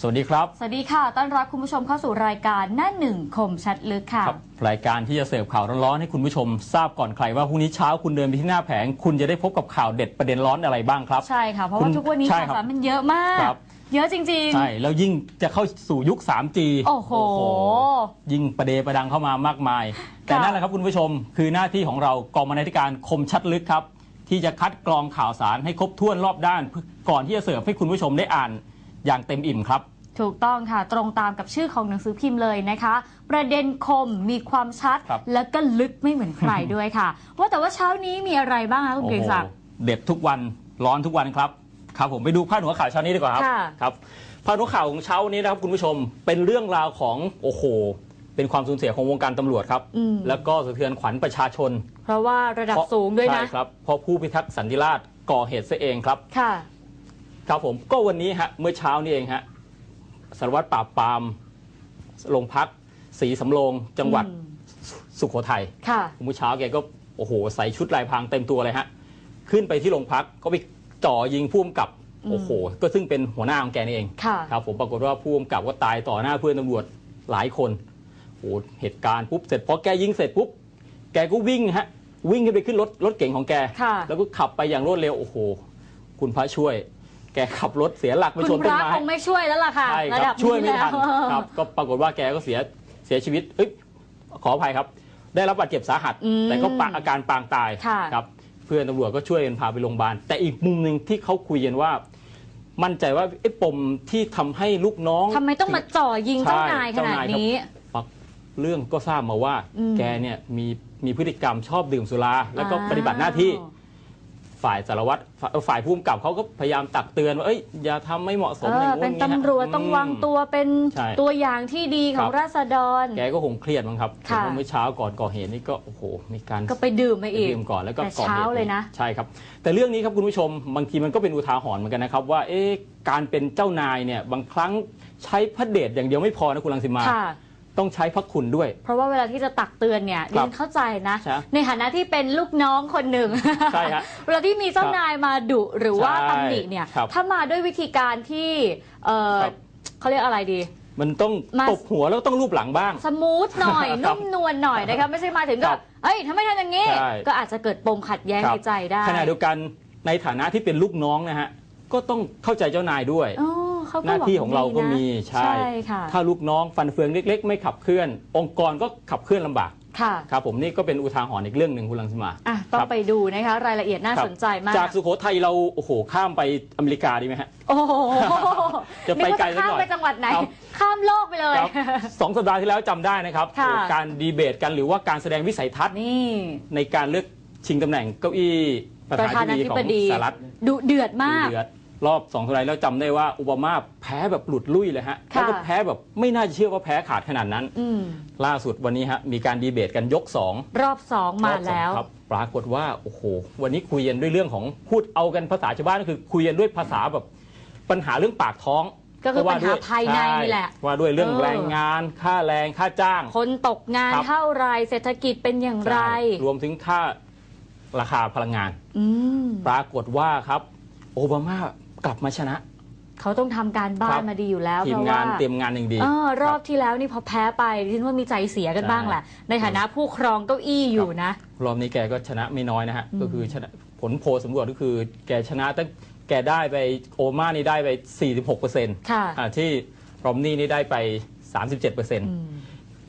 สวัสดีครับ สวัสดีค่ะ ต้อนรับคุณผู้ชมเข้าสู่รายการหน้าหนึ่งคมชัดลึกค่ะ ครับ รายการที่จะเสิร์ฟข่าวร้อนๆให้คุณผู้ชมทราบก่อนใครว่าพรุ่งนี้เช้าคุณเดินไปที่หน้าแผง คุณจะได้พบกับข่าวเด็ดประเด็นร้อนอะไรบ้างครับ ใช่ค่ะ เพราะคุว่าณทุกวันนี้ใช่ข่าวครับ สารมันเยอะมาก ครับ เยอะจริง ใช่ แล้วยิ่งจะเข้าสู่ยุค 3G โอ้โห ยิ่งประเดประดังเข้ามามากมาย แต่นั่นแหละครับคุณผู้ชม คือหน้าที่ของเรากองบรรณาธิการคมชัดลึกครับ ที่จะคัดกรองข่าวสารให้ครบถ้วนรอบด้านก่อนที่จะเสิร์ฟให้คุณผู้ชมได้อ่าน อย่างเต็มอิ่มครับๆถูกต้องค่ะ ตรงตามกับชื่อของหนังสือพิมพ์เลยนะคะ ประเด็นคมมีความชัด ครับ แล้วก็ลึกไม่เหมือนใครด้วยค่ะ ว่าแต่ว่าเช้านี้มีอะไรบ้างคะคุณเกรียงศักดิ์ โอ้โหเด็ดทุกวันร้อนทุกวันครับครับผมไปดูพาดหัวข่าวเช้านี้ดีกว่าครับค่ะ ครับพาดหัวข่าวของเช้านี้นะครับคุณผู้ชมเป็นเรื่องราวของโอ้โห เป็นความสูญเสียของวงการตำรวจครับ อืมแล้วก็สะเทือนขวัญประชาชนเพราะว่าระดับเพราะสูงด้วยนะ ใช่ครับเพราะผู้พิทักษ์สันติราษฎร์ก่อเหตุซะเองครับ ค่ะ ครับผมก็วันนี้ฮะเมื่อเช้านี้เองฮะสารวัตรปราบปรามโรงพักศรีสำโรงจังหวัดอืมสุโขทัยค่ะเมื่อเช้าแกก็โอ้โหใส่ชุดลายพรางเต็มตัวเลยฮะขึ้นไปที่โรงพักก็ไปจ่อยิงผู้กำกับอืมโอ้โห ก็ซึ่งเป็นหัวหน้าของแกนี่เองค่ะครับผมปรากฏว่าผู้กำกับก็ตายต่อหน้าเพื่อนตำรวจหลายคนโอ้โหเหตุการณ์ปุ๊บเสร็จพอแกยิงเสร็จปุ๊บแกก็วิ่งฮะวิ่งขึ้นไปขึ้นรถรถเก่งของแกค่ะแล้วก็ขับไปอย่างรวดเร็วโอ้โห คุณพระช่วย แกขับรถเสียหลักไปคุณชนพต้นระไม้คงไม่ช่วยแล้วล่ะค่ะใช่ระคดัรับ บช่วยไม่ทันแล้วครับ ก็ปรากฏว่าแกก็เสียเสียชีวิตเอ้ยขออภัยครับ ได้รับบาดเจ็บสาหัส อืมแต่ก็ปะอาการปางตายค่ะ ครับเพื่อนตำรวจก็ช่วยกันพาไปโรงพยาบาล แต่อีกมุมหนึ่งที่เขาคุยกันว่า มั่นใจว่าไอ้ปมที่ทำให้ลูกน้อง ทำไมต้องมาจ่อยิงเจ้าใช่นายขนาดเจ้านายครับนี้ ปักเรื่องก็ทราบมาว่า อืมแกเนี่ยมีมีพฤติกรรมชอบดื่มสุรา แล้วก็อ้าวปฏิบัติหน้าที่ ฝ่ายสารวัตรฝ่ายเอ่อฝ่ายผู้กำกับเขาก็พยายามตักเตือนว่าเอ้ยอย่าทำไม่เหมาะสมเออย่างอนู้นเป็นอย่างนี้ตำรวจฮะต้องวางตัวเป็นใช่ตัวอย่างที่ดีของครับ ราษฎร แกก็คงเครียดมั้งครับค่ะ เห็นว่าเมื่อเช้าก่อนก่อเหตุนี่ก็โอ้โหมีการ ก็ไปดื่มมาอีก ดื่มก่อนแล้วก็แต่ก่อเหเช้าตุเลยนะ ใช่ครับ แต่เรื่องนี้ครับคุณผู้ชมบางทีมันก็เป็นอุทาหรณ์เหมือนกันนะครับว่าเอ๊ะการเป็นเจ้านายเนี่ยบางครั้งใช้พระเดชอย่างเดียวไม่พอนะคุณลังสิมา ค่ะ ต้องใช้พระคุณด้วย เพราะว่าเวลาที่จะตักเตือนเนี่ยคดิรับฉันเข้าใจนะ ใช่ในฐานะที่เป็นลูกน้องคนหนึ่งใช่ฮะเวลาที่มีเจ้านายมาดุหรือว่าใช่ตำหนิเนี่ย ครับถ้ามาด้วยวิธีการที่เออครับ เขาเรียกอะไรดี มันต้องมา ตบหัวแล้วก็ต้องรูปหลังบ้าง สมูทหน่อยครับนุ่มนวลหน่อยนะคะไม่ใช่มาถึงคก็รับเอ้ยทำไมทำอย่างนี้ ใช่ ก็อาจจะเกิดปมขัดแย้งครัในบใจได้ขณะเดียวกันในฐานะที่เป็นลูกน้องนะฮะก็ต้องเข้าใจเจ้านายด้วย อ๋อ เขาก็หน้าที่วัของเราก็ดีนะมีใช่ ใช่ค่ะถ้าลูกน้องฟันเฟืองเล็ก ๆ ไม่ขับเคลื่อน องค์กรก็ขับเคลื่อนลำบากค่ะ ครับผมนี่ก็เป็นอุทาหรณ์อีกเรื่องหนึ่งคุณลังสมาอะต้อคงรับไปดูนะคะ รายละเอียดน่าครับสนใจมากจากสุโขทัยเราโอ้โหข้ามไปอเมริกาดีไหมฮะ โอ้โหจะไปไกลนึสักว่าหน่อยข้ามไปจังหวัดไหน ครับ ข้ามโลกไปเลย ครับสองสัปดาห์ที่แล้วจำได้นะครับค่ะโอ้การดีเบตกันหรือว่าการแสดงวิสัยทัศน์นี่ ในการเลือกชิงตำแหน่งเก้าอี้ประประธาธานนาธิธิบบดีดีของสหรัฐ ดุเดือดมากเดือด รอบสองสัปดาห์แล้วจำได้ว่าโอบามาแพ้แบบหลุดลุ่ยเลยฮะค่ะแล้วก็แพ้แบบไม่น่าจะเชื่อว่าแพ้ขาดขนาดนั้นอืมล่าสุดวันนี้ฮะมีการดีเบตกันยกสองรอบสองมารอบสองแล้วครับปรากฏว่าโอ้โหวันนี้คุยกันด้วยเรื่องของพูดเอากันภาษาชาวบ้านก็คือคุยกันด้วยภาษาแบบปัญหาเรื่องปากท้องก็คือปัญหาว่ด้วยภายในนี่แหละใช่ว่าด้วยเรื่องเออแรงงาน ค่าแรงค่าจ้าง คนตกงานครับเท่าไรเศรษฐกิจเป็นอย่างไรใช่รวมถึงค่าราคาพลังงานอืมปรากฏว่าครับ โอบามา กลับมาชนะ เขาต้องทำการบ้าครันบมาดีอยู่แล้วทีเพมราะงาว่านเตรียมงานอย่างดี เออรอบคที่แล้วนี่พอแพ้ไปดิฉันว่ามีใจเสียกันใช่บ้างแหละ ในฐานะผู้ครองเก้าอี้อยู่นะ รอบนี้แกก็ชนะไม่น้อยนะฮะอืมก็คือชนะผลโพลสำรวจก็คือ แกชนะตั้งแกได้ไปโอมานี่ได้ไป 46เปอร์เซ็นต์ค่ะ ที่รอมนี่นี่ได้ไป 37เปอร์เซ็นต์อืม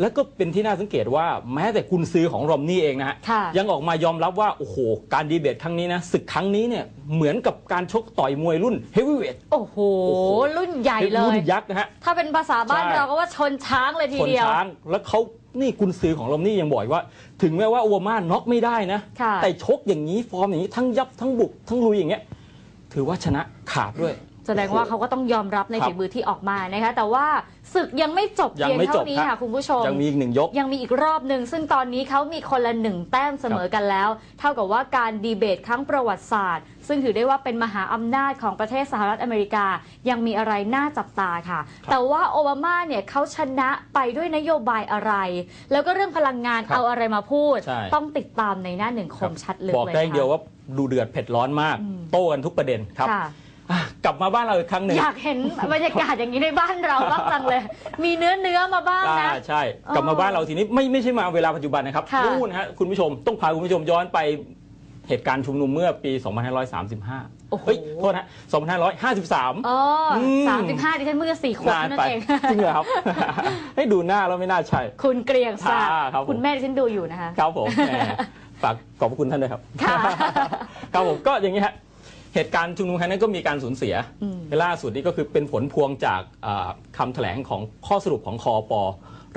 แล้วก็เป็นที่น่าสังเกตว่าแม้แต่กุนซือของรอมนี่เองนะฮะค่ะ ยังออกมายอมรับว่า โอ้โห การดีเบตครั้งนี้นะศึกครั้งนี้เนี่ยเหมือนกับการชกต่อยมวยรุ่นเฮฟวีเวท โอ้โห โอ้โห รุ่นใหญ่เลรุ่ย นยักษ์นะฮะ ถ้าเป็นภาษาบ้านใช่ เราก็ว่าชนช้างเลยทีชนเดียว ช้าง แล้วเขานี่กุนซือของรอมนี่ยังบอกอีกว่า ถึงแม้ว่าโอบามาน็อกไม่ได้นะ ค่ะ แต่ชกอย่างนี้ฟอร์มอย่างนี้ทั้งยับทั้งบุกทั้งลุยอย่างเงี้ยถือว่าชนะขาดด้วย แสดงว่าเขาก็ต้องยอมรับในครับฝีมือที่ออกมานะคะ แต่ว่าศึกยังไม่จบยังเพียงไม่จเท่าบนี้ครัค่ะบคุณผู้ชม ยังมีอีกหนึ่งยก ยังมีอีกรอบหนึ่ง ซึ่งตอนนี้เขามีคนละหนึ่งแต้มเสมอกันแล้ว เท่ากับว่าการดีเบตครั้งประวัติศาสตร์ ซึ่งถือได้ว่าเป็นมหาอำนาจของประเทศสหรัฐอเมริกา ยังมีอะไรน่าจับตาค่ะ แต่ว่าโอบามาเนี่ยเขาชนะไปด้วยนโยบายอะไร แล้วก็เรื่องพลังงานครับเอาอะไรมาพูดใช่ต้องติดตามในหน้าหนึ่งคมชัดลึกบอกเลยได้อย่างเดียวค่ะว่าดูเดือดเผ็ดร้อนมากอืมโต้กันทุกประเด็นครับค่ะ อะกลับมาบ้านเราอีกครั้งหนึ่งอยากเห็นบรรยากาศอย่างนี้ในบ้านเราบ้างจังเลย มีเนื้อเนื้อมาบ้างอ่านะใช่ กลับมาบ้านเราทีนี้ไม่ไม่ใช่มาเวลาปัจจุบันนะครับค่ะ นู่นฮะคุณผู้ชมต้องพาคุณผู้ชมย้อนไปเหตุการณ์ชุมนุมเมื่อปี 2535 โอ้โหเฮ้ยโทษนะ2553อ๋ออม สามสิบห้าดิฉันเมื่อสี่ขวบนานนั่นไปเอง จริงเหรอครับ ให้ดูหน้าแล้วไม่น่าใช่ คุณเกรียงศักดิ์อ่าครับผม คุณแม่ดิฉันดูอยู่นะคะ ครับผมแหมฝากขอบพระคุณท่านด้วยครับ ค่ะ ครับผมก็อย่างนี้ฮะ เหตุการณ์ชุมนุมครั้งนั้นก็มีการสูญเสียอืมล่าสุดนี้ก็คือเป็นผลพวงจากอ่าคำาแถลงของข้อสรุปของคอปอ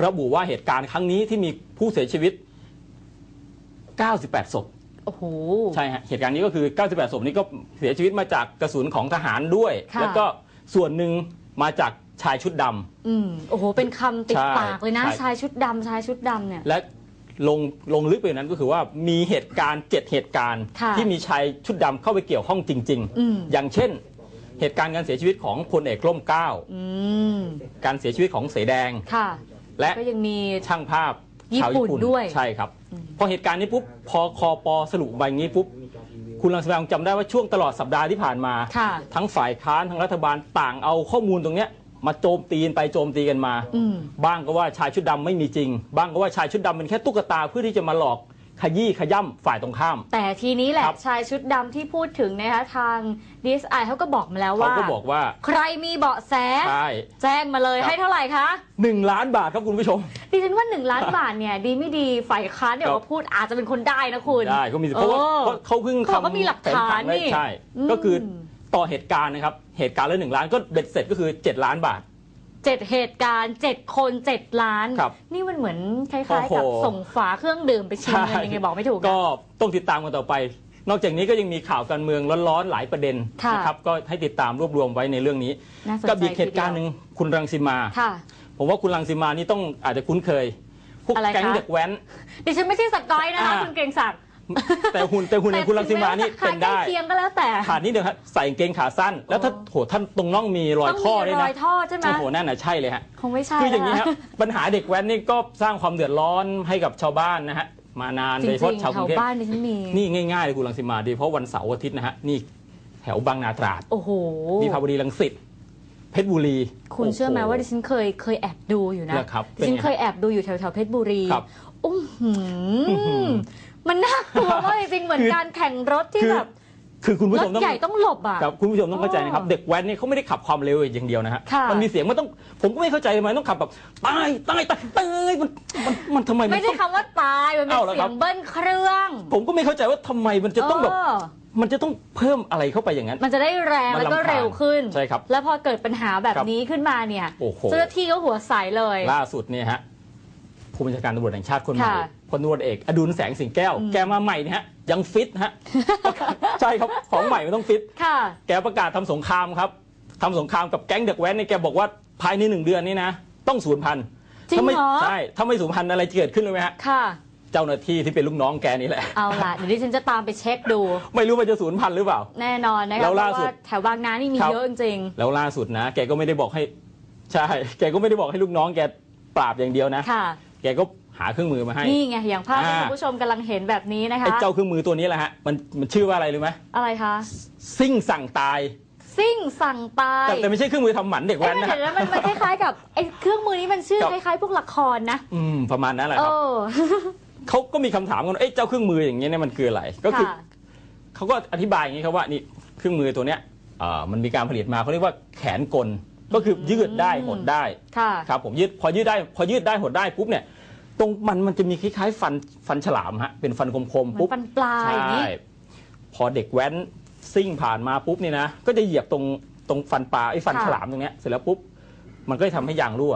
ระบุว่าเหตุการณ์ครั้งนี้ที่มีผู้เสียชีวิต 98 ศพโอ้โหใช่ฮะเหตุการณ์นี้ก็คือ 98 ศพนี้ก็เสียชีวิตมาจากกระสุนของทหารด้วยค่ะแล้วก็ส่วนหนึ่งมาจากชายชุดดำอืมโอ้โห เป็นคำติดใช่ปากเลยนะใช่ชายชุดดำชายชุดดำเนี่ย และ ลงลงลึกไปกว่านั้นก็คือว่ามีเหตุการณ์เจ็ดเหตุการณ์ ค่ะ ที่มีชายชุดดำเข้าไปเกี่ยวข้องจริง อืมๆ อย่างเช่น เหตุการณ์การเสียชีวิตของพลเอกร่มเกล้าอืมการเสียชีวิตของเสแดง ค่ะ และก็ยังมี ช่างภาพญี่ชาวปุ่นญี่ปุ่นด้วย ใช่ครับอืมพอเหตุการณ์นี้ปุ๊บพอคอปอสรุปใบงี้ปุ๊บคุณลังสมองจำได้ว่าช่วงตลอดสัปดาห์ที่ผ่านมา ค่ะ ทั้งฝ่ายค้านทั้งรัฐบาลต่างเอาข้อมูลตรงเนี้ย มาโจมตีกันไปโจมตีกันมาอืมบ้างก็ว่าชายชุดดำไม่มีจริง บ้างก็ว่าชายชุดดำเป็นแค่ตุ๊กตาเพื่อที่จะมาหลอกขยี้ขย่ำฝ่ายตรงข้าม แต่ทีนี้แหละครับชายชุดดำที่พูดถึงนะคะทาง DSI เขาก็บอกมาแล้วเขาว่าก็บอกว่า ใครมีเบาะแสใช่แจ้งมาเลยครับให้เท่าไหร่คะหนึ่งล้านบาทครับคุณผู้ชม ดิฉันว่า 1 ล้านบาทเนี่ยดีไม่ดีฝ่ายค้านเดี๋ยวครับมาพูดอาจจะเป็นคนได้นะคุณได้ก็มีสิทธิ์เพราะว่าเออเพราะเขาเพิ่งเขาบอกว่ามีหลักฐานแผผังไว้นี่ใช่อืมก็คือ ต่อเหตุการณ์นะครับ เหตุการณ์ละหนึ่งล้านก็เบ็ดเสร็จก็คือ7ล้านบาท เจ็ดเหตุการณ์เจ็ดคนเจ็ดล้าน ครับนี่มันเหมือนคล้ายโอ้ๆโหกับส่งฝาเครื่องดื่มไปชิงเงินยังไงบอกไม่ถูกนะ ก็ต้องติดตามกันต่อไป นอกจากนี้ก็ยังมีข่าวการเมืองร้อนๆหลายประเด็นค่ะ นะครับก็ให้ติดตามรวบรวมไว้ในเรื่องนี้น่าสนใจกับอีกเหตุการณ์หนึ่งคุณรังสิมา ค่ะ ผมว่าคุณรังสิมานี่ต้องอาจจะคุ้นเคยพวกอะไรคะ แก๊งเด็กแว้น ดิฉันไม่ใช่สกอยนะคะอ่า คุณเกรงศักดิ์ แต่หุ่นแต่หุ่นอย่างคุณรังสิมานี่แต่เป็นถึงแม้ว่าจะขายใกล้ได้เคียงก็แล้วแต่ขาดนิดเดียวครับใส่กางเกงขาสั้น แล้วถ้าโหท่านตรงน่องมีรอยต้องท่อมีด้วยรนะอยท่อใช่ไหมโอ้โหนั่นน่ะใช่เลยฮะคงไม่ใช่คืออย่างนี้นี้ครับปัญหาเด็กแว้นนี่ก็สร้างความเดือดร้อนให้กับชาวบ้านนะฮะมานานจโดยเฉริพาะงชาวๆกแถรุวงเทพบ้านดิฉันมีนี่ง่ายๆเลยคุณรังสิมาดีเพราะวันเสาร์อาทิตย์นะฮะนี่แถวบางนาตราดโอ้โหมีพาวดีรังสิตเพชรบุรี คุณเชื่อไหมโโว่าดิฉันเคยเคยแอบดูอยู่นะเหรอครับดิฉันเป็นไงเคยแอบดูอยู่แถวแถวๆเพชรบุรีครับอุ้มหือื้อหืออ มันน่ากลัวมากจริงๆเหมือนคือการแข่งรถที่คือ แบบคือคุณผู้รชถมต้อง ใหญ่ต้องหลบอะครับคุณผู้ชมต้องเข้าใจนะครับ อ๋อเด็กแว้นนี่เขาไม่ได้ขับความเร็วอย่างเดียวนะฮะค่ะ มันมีเสียงมันต้องผมก็ไม่เข้าใจทำไมต้องขับแบบตายตายตายตายมันมันมันทำไมมันไม่ใช่ต้อง คำว่าตายมันเป็นเอาเหรอเสีครัยบ งเบิ้ลเครื่อง ผมก็ไม่เข้าใจว่าทำไมมันจะต้องแบบเมันจะต้องเพิ่มอะไรเข้าไปอย่างนั้น มันจะได้แรงมันแล้วก็รำคาญเร็วขึ้น ใช่ครับแล้วพอเกิดปัญหาแบบครับนี้ขึ้นมาเนี่ยโอ้โห เจ้าหน้าที่ก็หัวใสเลย ล่าสุดเนี่ยฮะผู้บัญชาการตำรวจแห่งชาติคนใหม่ค่ะ พลตำรวจเอกอดุลแสงสิงแก้วอืมแกมาใหม่เนี่ยฮะยังฟิตฮะ ใช่ครับของใหม่มันต้องฟิตค่ะ แกประกาศทำสงครามครับทำสงครามกับแก๊งเด็กแว้นเนี่ยแกบอกว่าภายในหนึ่งเดือนนี้นะต้องสูญพันธุ์จริงถ้าไม่เหรอใช่ถ้าไม่สูญพันธุ์อะไรจะเกิดขึ้นเลยไหมฮะค่ะเจ้าหน้าที่ที่เป็นลูกน้องแกนี่แหละ เอาล่ะ เดี๋ยวดิฉันจะตามไปเช็คดู ไม่รู้มันจะสูญพันธุ์หรือเปล่า แน่นอนนะคะแล้เพวล่าราะสุดว่าแถวบางนานี่มีครับเยอะจริงแล้วล่าสุดนะ แกก็ไม่ได้บอกให้ ใช่ แกก็ไม่ได้บอกให้ลูกน้องแกปราบอย่างเดียวนะๆค่ะแกก็ หาเครื่องมือมาให้ นี่ไงอย่างภาพที่อ่า คุณผู้ชมกำลังเห็นแบบนี้นะคะ ไอ้เจ้าเครื่องมือตัวนี้แหละฮะมันมันชื่อว่าอะไรรู้ไหมอะไรคะซิ่งสั่งตายซิ่งสั่งตายแต่แต่ไม่ใช่เครื่องมือทำหมันเด็กเอ้แว้ยนนะเดี๋ยวนะมันมันคล้ายๆกับไอ้เครื่องมือนี้มันชื่อครับ คล้ายๆ พวกละครนะอืมประมาณนั้นแหละเอครับอเขาก็มีคำถามกันว่าเอ้ยเจ้าเครื่องมืออย่างเงี้ยเนี่ยมันคืออะไรก็คือ ค่ะเขาก็อธิบายอย่างนี้ครับว่านี่เครื่องมือตัวเนี้ยเอ่อมันมีการผลิตมาเขาเรียกว่าแขนกลก็คือยืดได้อืมหดได้ค่ะ ครับผมยืดพอยืดได้พอยืดได้หดได้ปุ๊บเนี่ย ตรงมันมันจะมีคล้ายๆฟันฟันฉลามฮะเป็นฟันคมเหมืๆอนปุ๊บฟันปลายอย่างนี้ ใช่ พอเด็กแว้นซิ่งผ่านมาปุ๊บเนี่ยนะ ก็จะเหยียบตรงตรงฟันปลาไอ้ฟันค่ะ ฉลามตรงเนี้ยเสร็จแล้วปุ๊บ มันก็จะทำให้ยางรั่ว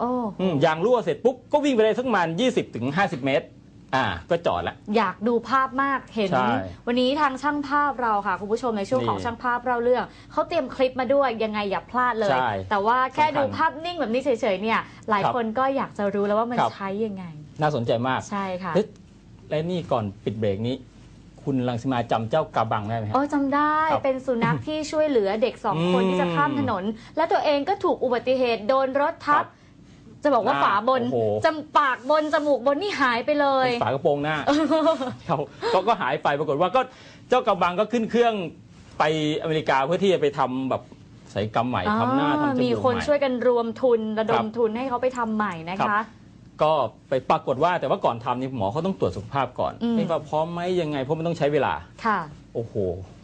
โอ้ อืมยางรั่วเสร็จปุ๊บ ก็วิ่งไปได้สักประมาณ20ถึง50 เมตร อ่าก็จอดแล้ว อยากดูภาพมากเห็น ใช่วันนี้ทางช่างภาพเราค่ะ คุณผู้ชมในช่วงนี่ของช่างภาพเราเรื่องเขาเตรียมคลิปมาด้วยยังไงอย่าพลาดเลย ใช่แต่ว่าแค่สำคัญดูภาพนิ่งแบบนี้เฉยๆเนี่ย หลายครับคนก็อยากจะรู้แล้วว่ามันครับ ใช้ยังไง น่าสนใจมาก ใช่ค่ะเฮ้ยและนี่ก่อนปิดเบรกนี้ คุณลังสิมาจำเจ้ากาบังได้ไหมฮะ โอ้จำได้ครับเป็นสุนัขที่ช่วยเหลือเด็กสองคนอืมที่จะข้ามถนน และตัวเองก็ถูกอุบัติเหตุโดนรถทับ ครับ จะบอกว่าอ่าฝาบนโอ้โหจำปากบนจมูกบนนี่หายไปเลยฝากระโปรงหน้า เขาก็ก็หายไปปรากฏว่าก็เจ้ากาบังก็ขึ้นเครื่องไปไปอเมริกาเพื่อที่จะไปทำแบบศัลยกรรมใหม่ทำหน้าทำจมูกใหม่ มีคนช่วยกันรวมทุนระดครัมบทุนให้เขาไปทำใหม่นะครัคะ บ ก็ไปปรากฏว่าแต่ว่าก่อนทำนี่หมอเขาต้องตรวจสุขภาพก่อนอืมว่าพร้อมไหมยังไงเพราะมันต้องใช้เวลา ค่ะ โอ้โห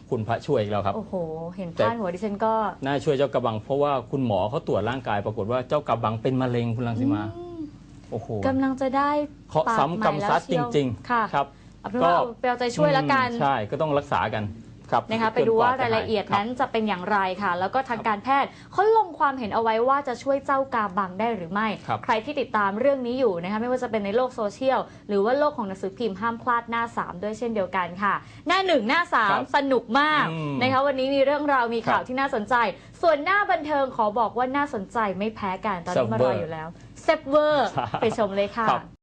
คุณพระช่วยอีกแล้วครับ โอ้โห เห็นแต่พาดหัวดิฉันก็น่าช่วยเจ้ากระบัง เพราะว่าคุณหมอเขาตรวจร่างกาย ปรากฏว่าเจ้ากระบังเป็นมะเร็งคุณลังสิมาอืมโอ้โหกำลังจะได้เคราะห์ปากซ้ำใหม่กรรมซัดแล้วจเชียวริงค่ะๆครับ เอาเป็นว่าเอาไปเอาใจช่วยแล้วกันอืมใช่ก็ต้องรักษากัน ครับนะคะไปจนดูกว่าจะรายละเอียดหนั้นจะเป็นอย่างไรค่ะ แล้วก็ทางการแพทย์เขาลงความเห็นเอาไว้ว่าจะช่วยเจ้ากาบังได้หรือไม่ครับใครที่ติดตามเรื่องนี้อยู่นะคะไม่ว่าจะเป็นในโลกโซเชียล หรือว่าโลกของหนังสือพิมพ์ห้ามพลาดหน้า 3 ด้วยเช่นเดียวกันค่ะ หน้า 1 หน้าครับ3สนุกมากอืมนะคะวันนี้มีเรื่องราวมีข่าวครับที่น่าสนใจ ส่วนหน้าบันเทิงขอบอกว่าน่าสนใจไม่แพ้กันตอนนี้มารออยู่แล้วเซฟเวอร์ใช่ไปชมเลยค่ะครับ